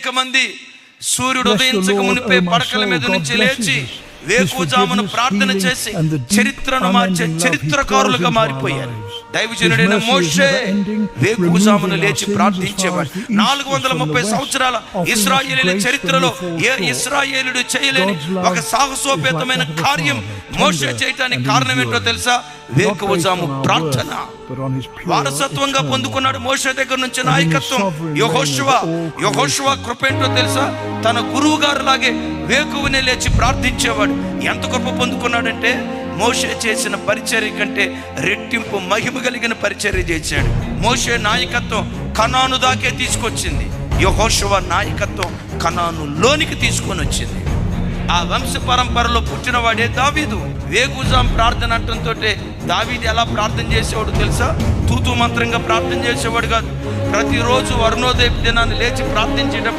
అనేక మంది సూర్యుడు ఉదయించక మునిపే పడకల మీద నుంచి లేచి వేకుజామును ప్రార్థన చేసి చరిత్రను మార్చే చరిత్రకారులుగా మారిపోయారు. దైవజనుడైన మోషే వేకుజామును లేచి ప్రార్థించేవాడు. నాలుగు వందల ముప్పై సంవత్సరాల ఇస్రాయేలీల చరిత్రలో ఏ ఇస్రాయేలుడు చేయలేని ఒక సాహసోపేతమైన కార్యం మోషే చేయటానికి కారణం ఏంటో తెలుసా? వేకువజాము ప్రార్థన. వారసత్వంగా పొందుకున్నాడు మోషే దగ్గర నుంచి నాయకత్వం. యహోశువ యహోశువ కృప ఏంటో తెలుసా? తన గురువు గారు లాగే వేకువనే లేచి ప్రార్థించేవాడు. ఎంత కృప పొందుకున్నాడంటే మోషే చేసిన పరిచర్య కంటే రెట్టింపు మహిమ కలిగిన పరిచర్య చేశాడు. మోషే నాయకత్వం కనాను దాకే తీసుకొచ్చింది. యహోశవ నాయకత్వం కనాను లోనికి తీసుకొని వచ్చింది. ఆ వంశ పరంపరలో పుట్టిన వాడే దావీదు. వేగుజాం ప్రార్థన అంటంతో దావీదు ఎలా ప్రార్థన చేసేవాడు తెలుసా? తూతు మంత్రంగా ప్రార్థన చేసేవాడు కాదు. ప్రతిరోజు వర్ణోదయ దినాన్ని లేచి ప్రార్థించేటప్పుడు